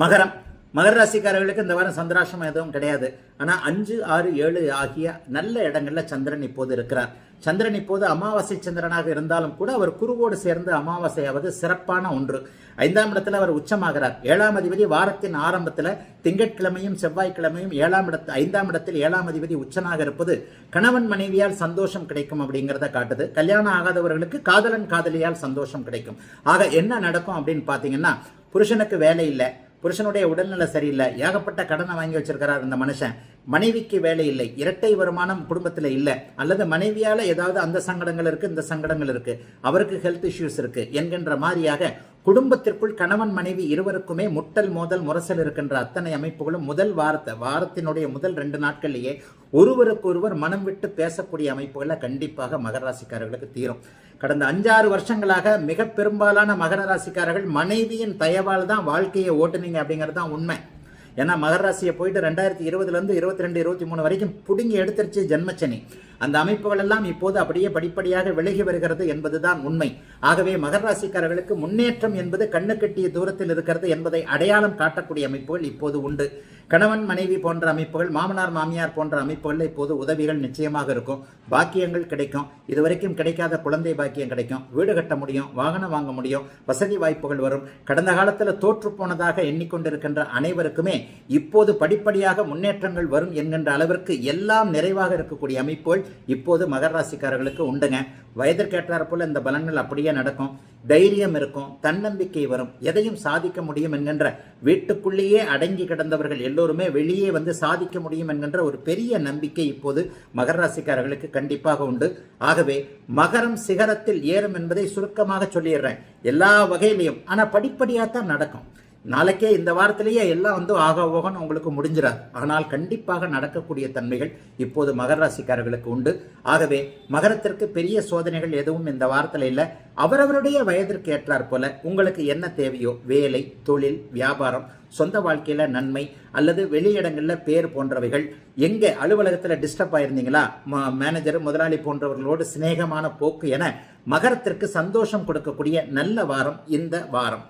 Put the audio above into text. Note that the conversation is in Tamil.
மகரம். மகர ராசிக்காரர்களுக்கு இந்த வாரம் சந்திராசிரமம் எதுவும் கிடையாது. ஆனால் அஞ்சு ஆறு ஏழு ஆகிய நல்ல இடங்களில் சந்திரன் இப்போது இருக்கிறார். சந்திரன் இப்போது அமாவாசை சந்திரனாக இருந்தாலும் கூட அவர் குருவோடு சேர்ந்து அமாவாசையாவது சிறப்பான ஒன்று. ஐந்தாம் இடத்தில் அவர் உச்சமாகிறார். ஏழாம் அதிபதி வாரத்தின் ஆரம்பத்தில் திங்கட்கிழமையும் செவ்வாய்க்கிழமையும் ஏழாம் இடத்து ஐந்தாம் இடத்தில் ஏழாம் அதிபதி உச்சனாக இருப்பது கணவன் மனைவியால் சந்தோஷம் கிடைக்கும் அப்படிங்கிறத காட்டுது. கல்யாணம் ஆகாதவர்களுக்கு காதலன் காதலியால் சந்தோஷம் கிடைக்கும். ஆக என்ன நடக்கும் அப்படின்னு பார்த்தீங்கன்னா புருஷனுக்கு வேலை இல்லை. புருஷனுடைய உடல்நிலை சரியில்லை. ஏகப்பட்ட கடனை வாங்கி வச்சிருக்கிறார் இந்த மனுஷன். மனைவிக்கு வேலை இல்லை. இரட்டை வருமானம் குடும்பத்தில் இல்லை. அல்லது மனைவியால் ஏதாவது அந்த சங்கடங்கள் இருக்குது இந்த சங்கடங்கள் இருக்குது அவருக்கு ஹெல்த் இஷ்யூஸ் இருக்குது என்கின்ற மாதிரியாக குடும்பத்திற்குள் கணவன் மனைவி இருவருக்குமே முட்டல் மோதல் முரசல் இருக்கின்ற அத்தனை அமைப்புகளும் முதல் வாரத்தை வாரத்தினுடைய முதல் ரெண்டு நாட்கள்லேயே ஒருவருக்கொருவர் மனம் விட்டு பேசக்கூடிய அமைப்புகளை கண்டிப்பாக மகர ராசிக்காரர்களுக்கு தீரும். கடந்த அஞ்சாறு வருஷங்களாக மிக பெரும்பாலான மகர ராசிக்காரர்கள் மனைவியின் தயவால் தான் வாழ்க்கையை ஓட்டுனீங்க அப்படிங்கிறது தான் உண்மை. ஏன்னா மகர ராசியை போயிட்டு ரெண்டாயிரத்தி இருபதுலேருந்து இருபத்தி ரெண்டு இருபத்தி மூணு வரைக்கும் பிடுங்கி எடுத்துருச்சு ஜென்மச்சனி. அந்த அமைப்புகள் எல்லாம் இப்போது அப்படியே படிப்படியாக விலகி வருகிறது என்பதுதான் உண்மை. ஆகவே மகர ராசிக்காரர்களுக்கு முன்னேற்றம் என்பது கண்ணு கட்டிய தூரத்தில் இருக்கிறது என்பதை அடையாளம் காட்டக்கூடிய அமைப்புகள் இப்போது உண்டு. கணவன் மனைவி போன்ற அமைப்புகள் மாமனார் மாமியார் போன்ற அமைப்புகளில் இப்போது உதவிகள் நிச்சயமாக இருக்கும். பாக்கியங்கள் கிடைக்கும். இதுவரைக்கும் கிடைக்காத குழந்தை பாக்கியம் கிடைக்கும். வீடு கட்ட முடியும் வாகனம் வாங்க முடியும் வசதி வாய்ப்புகள் வரும். கடந்த காலத்தில் தோற்று போனதாக எண்ணிக்கொண்டிருக்கின்ற அனைவருக்குமே இப்போது படிப்படியாக முன்னேற்றங்கள் வரும் என்கின்ற அளவிற்கு எல்லாம் நிறைவாக இருக்கக்கூடிய அமைப்புகள் இப்போது மகர ராசிக்காரர்களுக்கு உண்டுங்க. வயதிற்கேற்றார் போல இந்த பலன்கள் அப்படியே நடக்கும். தைரியம் இருக்கும் தன்னம்பிக்கை வரும். எதையும் சாதிக்க முடியும் என்கின்ற வீட்டுக்குள்ளேயே அடங்கி கிடந்தவர்கள் எல்லோருமே வெளியே வந்து சாதிக்க முடியும் என்கின்ற ஒரு பெரிய நம்பிக்கை இப்போது மகர ராசிக்காரர்களுக்கு கண்டிப்பாக உண்டு. ஆகவே மகரம் சிகரத்தில் ஏறும் என்பதை சுருக்கமாக சொல்லிடுறேன். எல்லா வகையிலையும். ஆனால் படிப்படியாக தான் நடக்கும். நாளைக்கே இந்த வாரத்திலேயே எல்லாம் வந்து ஆக ஓகன்னு உங்களுக்கு முடிஞ்சிடாது. ஆனால் கண்டிப்பாக நடக்கக்கூடிய தன்மைகள் இப்போது மகர ராசிக்காரர்களுக்கு உண்டு. ஆகவே மகரத்திற்கு பெரிய சோதனைகள் எதுவும் இந்த வாரத்தில் இல்லை. அவரவருடைய வயதிற்கு ஏற்றாற் போல உங்களுக்கு என்ன தேவையோ வேலை தொழில் வியாபாரம் சொந்த வாழ்க்கையில் நன்மை அல்லது வெளியிடங்களில் பேர் போன்றவைகள் எங்கே அலுவலகத்தில் டிஸ்டர்ப் ஆயிருந்தீங்களா? மேனேஜர் முதலாளி போன்றவர்களோடு சிநேகமான போக்கு என மகரத்திற்கு சந்தோஷம் கொடுக்கக்கூடிய நல்ல வாரம் இந்த வாரம்.